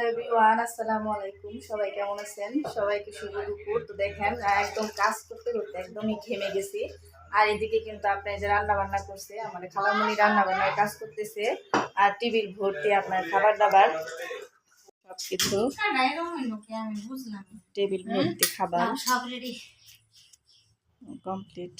Hello everyone আসসালামু আলাইকুম। সবাই কেমন আছেন? সবাইকে শুভ দুপুর। তো দেখেন একদম কাজ করতে করতে একদমই ঘেমে গেছি। আর এদিকে কিন্তু আপনি যে রান্না বান্না করছে আমাদের খালামুনি রান্না বান্নার কাজ করতেছে। আর টিভির ভর্তি আপনার খাবার দাবার। সবকিছু আমি বুঝলাম টেবিল ভর্তি খাবার। সব রেডি কমপ্লিট।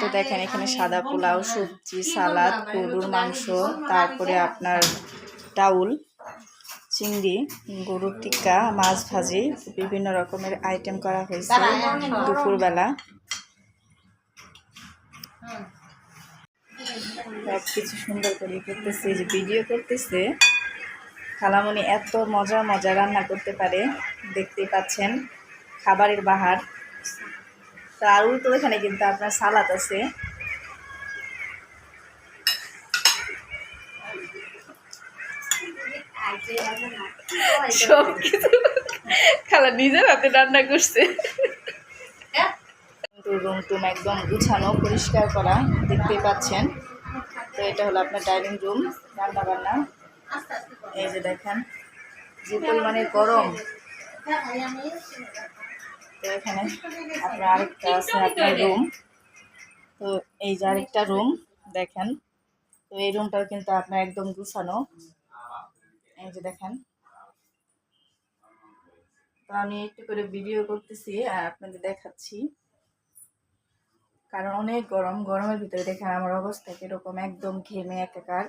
তো দেখেন, এখানে সাদা পোলাও, সবজি, সালাদ, গরুর মাংস, তারপরে আপনার ডাউল, চিংড়ি, গরুর টিক্কা, মাছ ভাজি, বিভিন্ন রকমের আইটেম করা হয়েছে দুপুরবেলা। সব কিছু সুন্দর করে করতেছে যে ভিডিও করতেছে। খালামণি এত মজা মজা রান্না করতে পারে, দেখতেই পাচ্ছেন, খাবারের বাহার। তার উল্টো এখানে কিন্তু আপনার সালাদ আছে। সব কিছু খালা নিজের হাতে রান্না করছে। রুম টুম একদম গুছানো পরিষ্কার করা দেখতেই পাচ্ছেন। তো এটা হলো আপনার ডাইনিং রুম রান্না বান্না এই যে দেখেন যে পরিমাণে গরম। তো এখানে আপনার আরেকটা আছে আপনার রুম তো এই যে আরেকটা রুম দেখেন। তো এই রুমটাও কিন্তু আপনার একদম গুছানো। এই যে দেখেন। তো আমি একটু করে ভিডিও করতেছি, আর আপনাদের দেখাচ্ছি। কারণ অনেক গরম, গরমের ভিতরে দেখেন আমার অবস্থা কীরকম, একদম ঘেমে একাকার।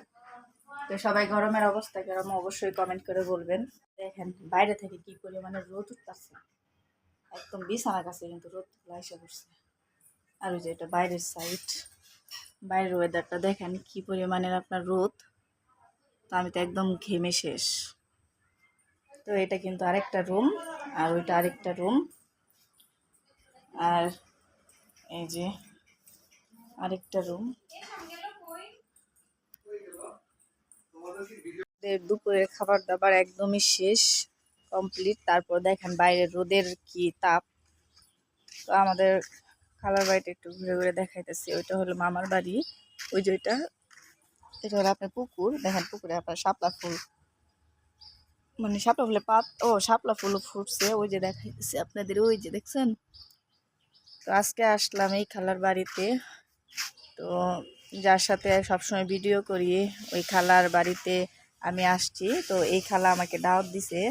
তো সবাই গরমের অবস্থা কীরকম, অবশ্যই কমেন্ট করে বলবেন। দেখেন বাইরে থেকে কি পরিমাণে রোদ উঠতেছে। একদম বিছানার কাছে কিন্তু রোদ এসে পড়ছে। আর ওই যে এটা বাইরের সাইড বাইরের ওয়েদারটা দেখেন কি পরিমাণের আপনার রোদ। তো আমি তো একদম ঘেমে শেষ। তো এটা কিন্তু আরেকটা রুম আর ওইটা আরেকটা রুম আর এই যে আরেকটা রুম দুপুরের খাবার দাবার একদমই শেষ। কমপ্লিট তারপর দেখেন বাইরের রোদের কি তাপ। তো আমাদের খালার বাড়িটা একটু ঘুরে ঘুরে দেখাইতেছি। ওইটা হলো মামার বাড়ি। ওই যে ওইটা। এটা হলো আপনার পুকুর। দেখেন পুকুরে আপনার শাপলা ফুল। মানে শাপলা ফুলের পাত। ও, শাপলা ফুলও ফুটছে। ওই যে দেখাইতেছি আপনাদের। ওই যে দেখছেন? তো আজকে আসলাম এই খালার বাড়িতে। তো যার সাথে সবসময় ভিডিও করি, ওই খালার বাড়িতে আমি আসছি। তো এই খালা আমাকে দাওয়াত দিছে।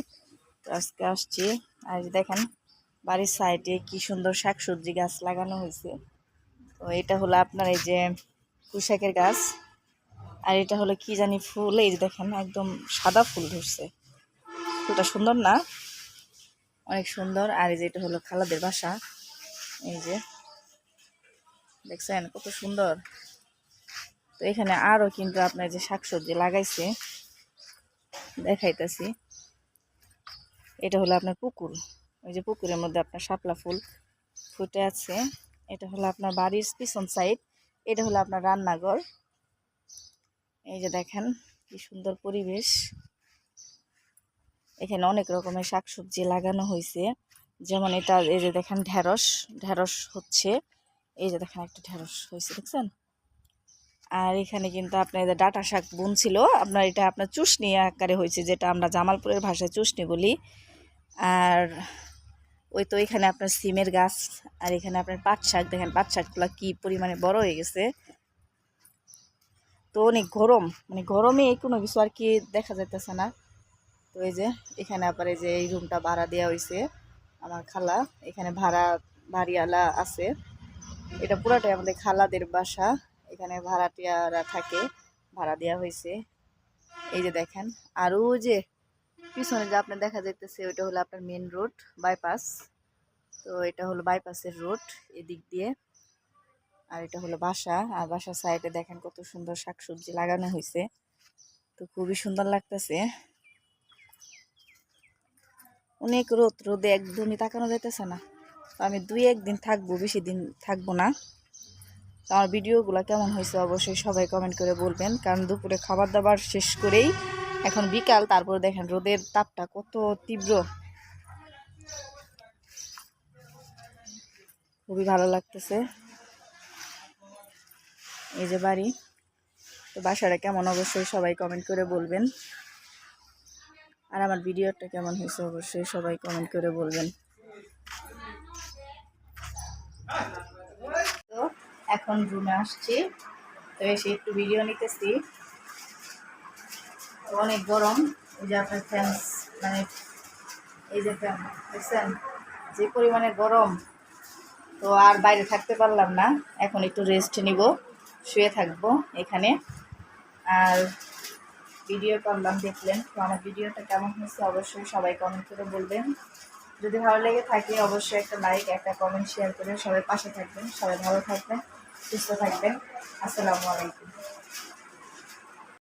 আজকে আসছি। আর দেখেন, বাড়ির সাইডে কি সুন্দর শাকসবজি গাছ লাগানো হয়েছে। তো এটা হলো আপনার এই যে পুশাকের গাছ। আর এটা হলো কি জানি ফুল, এই যে দেখেন, একদম সাদা ফুল ধরছে। ফুলটা সুন্দর না? অনেক সুন্দর। আর এই যে এটা হলো খালাদের বাসা। এই যে, দেখছেন কত সুন্দর? তো এখানে আরও কিন্তু আপনার যে শাকসবজি লাগাইছে। দেখাইতেছি। এটা হলো আপনার পুকুর। ওই যে পুকুরের মধ্যে আপনার শাপলা ফুল ফুটে আছে। এটা হলো আপনার বাড়ির পিছন সাইড এটা হলো আপনার রান্নাঘর। এই যে দেখেন কি সুন্দর পরিবেশ। এখানে অনেক রকমের শাকসবজি লাগানো হয়েছে। যেমন এটা, এই যে দেখেন ঢেঁড়স ঢেঁড়স হচ্ছে। এই যে দেখেন একটা ঢেঁড়স হয়েছে, দেখছেন? আর এখানে কিন্তু আপনার যে ডাটা শাক বুনছিল। আপনার এটা আপনার চুষনি আকারে হয়েছে, যেটা আমরা জামালপুরের ভাষায় চুষনি বলি। আর ওই তো এখানে আপনার সিমের গাছ, আর এখানে আপনার পাট শাক, দেখেন পাট শাকগুলো কী পরিমাণে বড় হয়ে গেছে। তো অনেক গরম মানে গরমে কোনো কিছু আর কি দেখা যাইতেছে না। তো এই যে এখানে আবার এই যে এই রুমটা ভাড়া দেওয়া হয়েছে আমার খালা, এখানে ভাড়া বাড়িওয়ালা আছে। এটা পুরাটাই আমাদের খালাদের বাসা, এখানে ভাড়াটিয়ারা থাকে, ভাড়া দেওয়া হয়েছে এই যে দেখেন, আর ও যে পিছনে যে আপনার দেখা যাইতেছে, ওইটা হলো আপনার মেন রোড বাইপাস তো এটা হলো বাইপাসের রোড এদিক দিয়ে। আর এটা হলো বাসা। আর বাসার সাইডে দেখেন কত সুন্দর শাকসবজি লাগানো হয়েছে তো খুবই সুন্দর লাগতেছে। অনেক রোদ, রোদে একদমই তাকানো যাইতেছে না। তো আমি দুই একদিন থাকব, বেশি দিন থাকব না। তো আমার ভিডিওগুলো কেমন হয়েছে অবশ্যই সবাই কমেন্ট করে বলবেন। কারণ দুপুরে খাবার দাবার শেষ করেই এখন বিকাল, তারপর দেখেন রোদের তাপটা কত তীব্র। খুবই ভালো লাগতেছে। এই যে বাড়ি, তো বাসাটা কেমন? অবশ্যই সবাই কমেন্ট করে বলবেন। আর আমার ভিডিওটা কেমন হয়েছে, অবশ্যই সবাই কমেন্ট করে বলবেন। তো এখন রুমে আসছি, তো এসে একটু ভিডিও নিতেছি। অনেক গরম, এই যে আপনার ফ্যান মানে এই যে ফ্যান দেখছেন? যে পরিমাণে গরম। তো আর বাইরে থাকতে পারলাম না। এখন একটু রেস্ট নিব, শুয়ে থাকব এখানে। আর ভিডিও করলাম, দেখলেন। তো আমার ভিডিওটা কেমন হয়েছে অবশ্যই সবাই কমেন্ট করে বলবেন। যদি ভালো লেগে থাকে, অবশ্যই একটা লাইক একটা কমেন্ট শেয়ার করে সবাই পাশে থাকবেন। সবাই ভালো থাকবেন, সুস্থ থাকবেন। আসসালামু আলাইকুম।